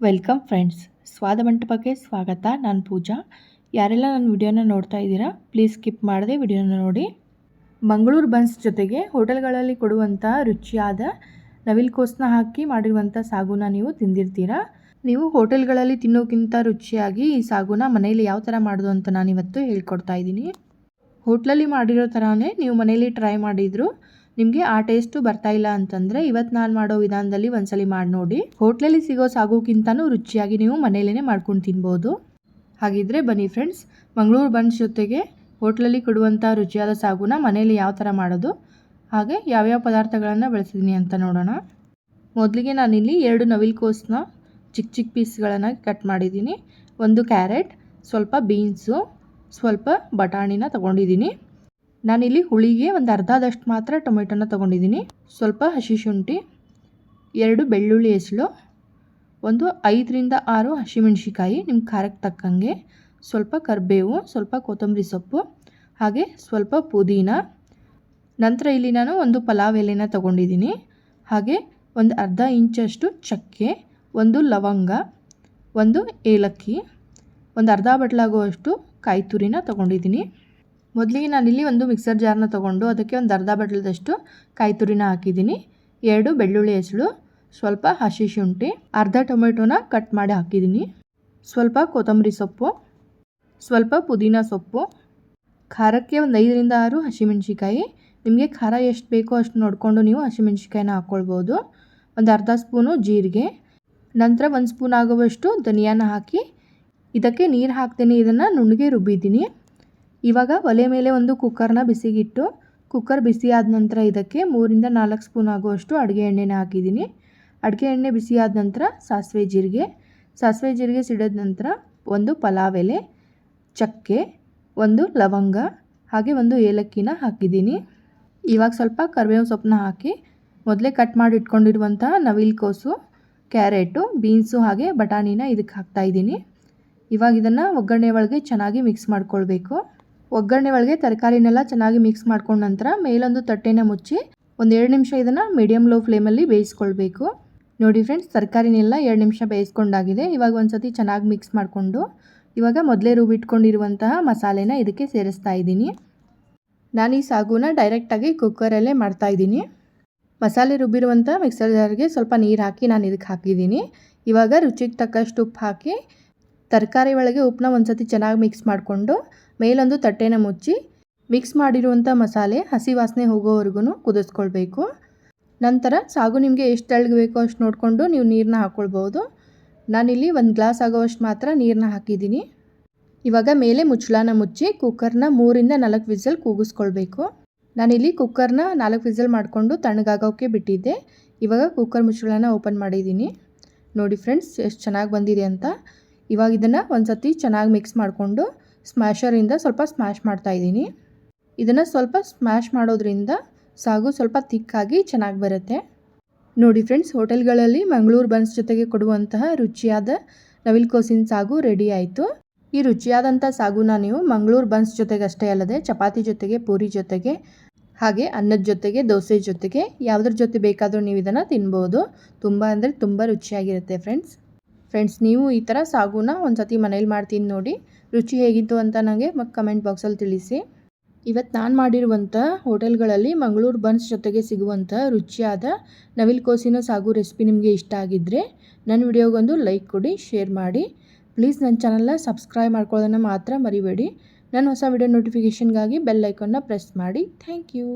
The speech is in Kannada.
ವೆಲ್ಕಮ್ ಫ್ರೆಂಡ್ಸ್ ಸ್ವಾದ ಮಂಟಪಕ್ಕೆ ಸ್ವಾಗತ. ನಾನು ಪೂಜಾ. ಯಾರೆಲ್ಲ ನನ್ನ ವಿಡಿಯೋನ ನೋಡ್ತಾ ಇದ್ದೀರಾ ಪ್ಲೀಸ್ ಸ್ಕಿಪ್ ಮಾಡದೆ ವಿಡಿಯೋನ ನೋಡಿ. ಮಂಗಳೂರು ಬನ್ಸ್ ಜೊತೆಗೆ ಹೋಟೆಲ್ಗಳಲ್ಲಿ ಕೊಡುವಂಥ ರುಚಿಯಾದ ನವಿಲ್ಕೋಸ್ನ ಹಾಕಿ ಮಾಡಿರುವಂಥ ಸಾಗುನ ನೀವು ತಿಂದಿರ್ತೀರಾ? ನೀವು ಹೋಟೆಲ್ಗಳಲ್ಲಿ ತಿನ್ನೋಕ್ಕಿಂತ ರುಚಿಯಾಗಿ ಈ ಸಾಗುನ ಮನೆಯಲ್ಲಿ ಯಾವ ಥರ ಮಾಡೋದು ಅಂತ ನಾನಿವತ್ತು ಹೇಳ್ಕೊಡ್ತಾ ಇದ್ದೀನಿ. ಹೋಟ್ಲಲ್ಲಿ ಮಾಡಿರೋ ಥರನೇ ನೀವು ಮನೆಯಲ್ಲಿ ಟ್ರೈ ಮಾಡಿದ್ರು ನಿಮಗೆ ಆ ಟೇಸ್ಟು ಬರ್ತಾ ಇಲ್ಲ ಅಂತಂದರೆ ಇವತ್ತು ನಾನು ಮಾಡೋ ವಿಧಾನದಲ್ಲಿ ಒಂದ್ಸಲಿ ಮಾಡಿ ನೋಡಿ. ಹೋಟ್ಲಲ್ಲಿ ಸಿಗೋ ಸಾಗುಕ್ಕಿಂತನೂ ರುಚಿಯಾಗಿ ನೀವು ಮನೆಯಲ್ಲೇ ಮಾಡ್ಕೊಂಡು ತಿನ್ಬೋದು. ಹಾಗಿದ್ರೆ ಬನ್ನಿ ಫ್ರೆಂಡ್ಸ್, ಮಂಗಳೂರು ಬನ್ಸ್ ಜೊತೆಗೆ ಹೋಟ್ಲಲ್ಲಿ ಕೊಡುವಂಥ ರುಚಿಯಾದ ಸಾಗುನ ಮನೆಯಲ್ಲಿ ಯಾವ ಥರ ಮಾಡೋದು, ಹಾಗೆ ಯಾವ್ಯಾವ ಪದಾರ್ಥಗಳನ್ನು ಬಳಸಿದ್ದೀನಿ ಅಂತ ನೋಡೋಣ. ಮೊದಲಿಗೆ ನಾನಿಲ್ಲಿ ಎರಡು ನವಿಲ್ಕೋಸನ್ನ ಚಿಕ್ಕ ಚಿಕ್ಕ ಪೀಸ್ಗಳನ್ನು ಕಟ್ ಮಾಡಿದ್ದೀನಿ ಒಂದು ಕ್ಯಾರೆಟ್, ಸ್ವಲ್ಪ ಬೀನ್ಸು, ಸ್ವಲ್ಪ ಬಟಾಣಿನ ತೊಗೊಂಡಿದ್ದೀನಿ ನಾನಿಲ್ಲಿ ಹುಳಿಗೆ ಒಂದು ಅರ್ಧದಷ್ಟು ಮಾತ್ರ ಟೊಮೆಟೊನ ತೊಗೊಂಡಿದ್ದೀನಿ. ಸ್ವಲ್ಪ ಹಸಿ ಶುಂಠಿ, ಎರಡು ಬೆಳ್ಳುಳ್ಳಿ ಹೆಸಳು, ಒಂದು ಐದರಿಂದ ಆರು ಹಸಿಮೆಣ್ಸಿಕಾಯಿ ನಿಮ್ಮ ಖಾರಕ್ಕೆ ತಕ್ಕಂಗೆ. ಸ್ವಲ್ಪ ಕರಿಬೇವು, ಸ್ವಲ್ಪ ಕೊತ್ತಂಬರಿ ಸೊಪ್ಪು, ಹಾಗೆ ಸ್ವಲ್ಪ ಪುದೀನ. ನಂತರ ಇಲ್ಲಿ ನಾನು ಒಂದು ಪಲಾವ್ ಎಲೆನ ತೊಗೊಂಡಿದ್ದೀನಿ. ಹಾಗೆ ಒಂದು ಅರ್ಧ ಇಂಚಷ್ಟು ಚಕ್ಕೆ, ಒಂದು ಲವಂಗ, ಒಂದು ಏಲಕ್ಕಿ, ಒಂದು ಅರ್ಧ ಬಟ್ಲಾಗುವಷ್ಟು ಕಾಯಿ ತುರಿನ ತೊಗೊಂಡಿದ್ದೀನಿ. ಮೊದಲಿಗೆ ನಾನಿಲ್ಲಿ ಒಂದು ಮಿಕ್ಸರ್ ಜಾರ್ನ ತೊಗೊಂಡು ಅದಕ್ಕೆ ಒಂದು ಅರ್ಧ ಬಟ್ಲದಷ್ಟು ಕಾಯಿ ತುರಿನ ಹಾಕಿದ್ದೀನಿ. ಎರಡು ಬೆಳ್ಳುಳ್ಳಿ ಹೆಸಳು, ಸ್ವಲ್ಪ ಹಸಿ ಶುಂಠಿ, ಅರ್ಧ ಟೊಮೆಟೊನ ಕಟ್ ಮಾಡಿ ಹಾಕಿದ್ದೀನಿ. ಸ್ವಲ್ಪ ಕೊತ್ತಂಬರಿ ಸೊಪ್ಪು, ಸ್ವಲ್ಪ ಪುದೀನ ಸೊಪ್ಪು, ಖಾರಕ್ಕೆ ಒಂದು ಐದರಿಂದ ಆರು ಹಸಿಮೆಣ್ಸಿಕಾಯಿ ನಿಮಗೆ ಖಾರ ಎಷ್ಟು ಬೇಕೋ ಅಷ್ಟು ನೋಡಿಕೊಂಡು ನೀವು ಹಸಿಮೆಣ್ಸಿಕಾಯಿನ ಹಾಕ್ಕೊಳ್ಬೋದು ಒಂದು ಅರ್ಧ ಸ್ಪೂನು ಜೀರಿಗೆ, ನಂತರ ಒಂದು ಸ್ಪೂನ್ ಆಗುವಷ್ಟು ಧನಿಯಾನ ಹಾಕಿ, ಇದಕ್ಕೆ ನೀರು ಹಾಕ್ತೇನೆ, ಇದನ್ನು ನುಣ್ಣಗೆ ರುಬ್ಬಿದ್ದೀನಿ. ಇವಾಗ ಒಲೆ ಮೇಲೆ ಒಂದು ಕುಕ್ಕರ್ನ ಬಿಸಿಗಿಟ್ಟು, ಕುಕ್ಕರ್ ಬಿಸಿ ಆದ ನಂತರ ಇದಕ್ಕೆ ಮೂರಿಂದ ನಾಲ್ಕು ಸ್ಪೂನ್ ಆಗುವಷ್ಟು ಅಡುಗೆ ಎಣ್ಣೆನ ಹಾಕಿದ್ದೀನಿ. ಅಡುಗೆ ಎಣ್ಣೆ ಬಿಸಿ ಆದ ನಂತರ ಸಾಸಿವೆ ಜೀರಿಗೆ ಸಾಸಿವೆ ಜೀರಿಗೆ ಸಿಡಿದ ನಂತರ ಒಂದು ಪಲಾವ್ ಎಲೆ ಚಕ್ಕೆ, ಒಂದು ಲವಂಗ, ಹಾಗೆ ಒಂದು ಏಲಕ್ಕಿನ ಹಾಕಿದ್ದೀನಿ. ಇವಾಗ ಸ್ವಲ್ಪ ಕರಿಬೇವು ಸೊಪ್ಪನ್ನ ಹಾಕಿ ಮೊದಲೇ ಕಟ್ ಮಾಡಿ ಇಟ್ಕೊಂಡಿರುವಂತಹ ನವಿಲ್ಕೋಸು ಕ್ಯಾರೆಟು, ಬೀನ್ಸು ಹಾಗೆ ಬಟಾಣಿನ ಇದಕ್ಕೆ ಹಾಕ್ತಾಯಿದ್ದೀನಿ ಇವಾಗ ಇದನ್ನು ಒಗ್ಗರಣೆ ಒಳಗೆ ಚೆನ್ನಾಗಿ ಮಿಕ್ಸ್ ಮಾಡ್ಕೊಳ್ಬೇಕು. ಒಗ್ಗರಣೆ ಒಳಗೆ ತರಕಾರಿನೆಲ್ಲ ಚೆನ್ನಾಗಿ ಮಿಕ್ಸ್ ಮಾಡ್ಕೊಂಡ ನಂತರ ಮೇಲೊಂದು ತಟ್ಟೆನ ಮುಚ್ಚಿ ಒಂದು ಎರಡು ನಿಮಿಷ ಇದನ್ನು ಮೀಡಿಯಮ್ ಲೋ ಫ್ಲೇಮಲ್ಲಿ ಬೇಯಿಸ್ಕೊಳ್ಬೇಕು. ನೋಡಿ ಫ್ರೆಂಡ್ಸ್ ತರಕಾರಿನೆಲ್ಲ ಎರಡು ನಿಮಿಷ ಬೇಯಿಸ್ಕೊಂಡಾಗಿದೆ. ಇವಾಗ ಒಂದು ಸತಿ ಚೆನ್ನಾಗಿ ಮಿಕ್ಸ್ ಮಾಡಿಕೊಂಡು ಇವಾಗ ಮೊದಲೇ ರುಬ್ಬಿಟ್ಕೊಂಡಿರುವಂತಹ ಮಸಾಲೆನ ಇದಕ್ಕೆ ಸೇರಿಸ್ತಾ ಇದ್ದೀನಿ. ನಾನು ಈ ಸಾಗುನ ಡೈರೆಕ್ಟಾಗಿ ಕುಕ್ಕರಲ್ಲೇ ಮಾಡ್ತಾಯಿದ್ದೀನಿ ಮಸಾಲೆ ರುಬ್ಬಿರುವಂಥ ಮಿಕ್ಸರ್ ಜಾರ್ಗೆ ಸ್ವಲ್ಪ ನೀರು ಹಾಕಿ ನಾನು ಇದಕ್ಕೆ ಹಾಕಿದ್ದೀನಿ. ಇವಾಗ ರುಚಿಗೆ ತಕ್ಕಷ್ಟು ಉಪ್ಪು ಹಾಕಿ ತರಕಾರಿ ಒಳಗೆ ಉಪ್ಪನ್ನ ಒಂದು ಸತಿ ಚೆನ್ನಾಗಿ ಮಿಕ್ಸ್ ಮಾಡಿಕೊಂಡು ಮೇಲೊಂದು ತಟ್ಟೆನ ಮುಚ್ಚಿ ಮಿಕ್ಸ್ ಮಾಡಿರುವಂಥ ಮಸಾಲೆ ಹಸಿ ವಾಸನೆ ಹೋಗೋವರೆಗೂ ಕುದಿಸ್ಕೊಳ್ಬೇಕು. ನಂತರ ಸಾಗು ನಿಮಗೆ ಎಷ್ಟು ತೆಳ್ಳಗೆ ಬೇಕೋ ಅಷ್ಟು ನೋಡಿಕೊಂಡು ನೀವು ನೀರನ್ನ ಹಾಕ್ಕೊಳ್ಬೋದು ನಾನಿಲ್ಲಿ ಒಂದು ಗ್ಲಾಸ್ ಆಗೋವಷ್ಟು ಮಾತ್ರ ನೀರನ್ನ ಹಾಕಿದ್ದೀನಿ. ಇವಾಗ ಮೇಲೆ ಮುಚ್ಚಳನ ಮುಚ್ಚಿ ಕುಕ್ಕರ್ನ ಮೂರಿಂದ ನಾಲ್ಕು ವಿಸಲ್ ಕೂಗಿಸ್ಕೊಳ್ಬೇಕು. ನಾನಿಲ್ಲಿ ಕುಕ್ಕರ್ನ ನಾಲ್ಕು ವಿಸಲ್ ಮಾಡಿಕೊಂಡು ತಣ್ಣಗಾಗೋಕ್ಕೆ ಬಿಟ್ಟಿದ್ದೆ. ಇವಾಗ ಕುಕ್ಕರ್ ಮುಚ್ಚಳನ ಓಪನ್ ಮಾಡಿದ್ದೀನಿ. ನೋಡಿ ಫ್ರೆಂಡ್ಸ್, ಎಷ್ಟು ಚೆನ್ನಾಗಿ ಬಂದಿದೆ ಅಂತ. ಇವಾಗ ಇದನ್ನು ಒಂದು ಸತಿ ಚೆನ್ನಾಗಿ ಮಿಕ್ಸ್ ಮಾಡಿಕೊಂಡು ಸ್ಮ್ಯಾಶರಿಂದ ಸ್ವಲ್ಪ ಸ್ಮ್ಯಾಶ್ ಮಾಡ್ತಾಯಿದ್ದೀನಿ ಇದನ್ನು ಸ್ವಲ್ಪ ಸ್ಮ್ಯಾಶ್ ಮಾಡೋದ್ರಿಂದ ಸಾಗು ಸ್ವಲ್ಪ ತಿಕ್ಕಾಗಿ ಚೆನ್ನಾಗಿ ಬರುತ್ತೆ. ನೋಡಿ ಫ್ರೆಂಡ್ಸ್, ಹೋಟೆಲ್ಗಳಲ್ಲಿ ಮಂಗಳೂರು ಬನ್ಸ್ ಜೊತೆಗೆ ಕೊಡುವಂತಹ ರುಚಿಯಾದ ನವಿಲ್ಕೋಸಿನ ಸಾಗು ರೆಡಿ ಆಯಿತು. ಈ ರುಚಿಯಾದಂಥ ಸಾಗುನ ನೀವು ಮಂಗಳೂರು ಬನ್ಸ್ ಜೊತೆಗೆ ಅಷ್ಟೇ ಅಲ್ಲದೆ ಚಪಾತಿ ಜೊತೆಗೆ, ಪೂರಿ ಜೊತೆಗೆ, ಹಾಗೆ ಅನ್ನದ ಜೊತೆಗೆ, ದೋಸೆ ಜೊತೆಗೆ, ಯಾವುದ್ರ ಜೊತೆ ಬೇಕಾದರೂ ನೀವು ಇದನ್ನು ತಿನ್ಬೋದು. ತುಂಬ ಅಂದರೆ ತುಂಬ ರುಚಿಯಾಗಿರುತ್ತೆ ಫ್ರೆಂಡ್ಸ್. ಫ್ರೆಂಡ್ಸ್ ನೀವು ಈ ಥರ ಸಾಗುನ ಒಂದು ಸತಿ ಮನೇಲಿ ಮಾಡ್ತೀನಿ ನೋಡಿ. ರುಚಿ ಹೇಗಿತ್ತು ಅಂತ ನನಗೆ ಕಮೆಂಟ್ ಬಾಕ್ಸಲ್ಲಿ ತಿಳಿಸಿ. ಇವತ್ತು ನಾನು ಮಾಡಿರುವಂಥ ಹೋಟೆಲ್ಗಳಲ್ಲಿ ಮಂಗಳೂರು ಬನ್ಸ್ ಜೊತೆಗೆ ಸಿಗುವಂಥ ರುಚಿಯಾದ ನವಿಲ್ಕೋಸಿನ ಸಾಗು ರೆಸಿಪಿ ನಿಮಗೆ ಇಷ್ಟ ಆಗಿದ್ದರೆ ನನ್ನ ವಿಡಿಯೋಗೊಂದು ಲೈಕ್ ಕೊಡಿ ಶೇರ್ ಮಾಡಿ. ಪ್ಲೀಸ್ ನನ್ನ ಚಾನಲ್ನ ಸಬ್ಸ್ಕ್ರೈಬ್ ಮಾಡ್ಕೊಳ್ಳೋದನ್ನು ಮಾತ್ರ ಮರಿಬೇಡಿ. ನನ್ನ ಹೊಸ ವಿಡಿಯೋ ನೋಟಿಫಿಕೇಷನ್ಗಾಗಿ ಬೆಲ್ ಐಕನ್ನ ಪ್ರೆಸ್ ಮಾಡಿ. Thank you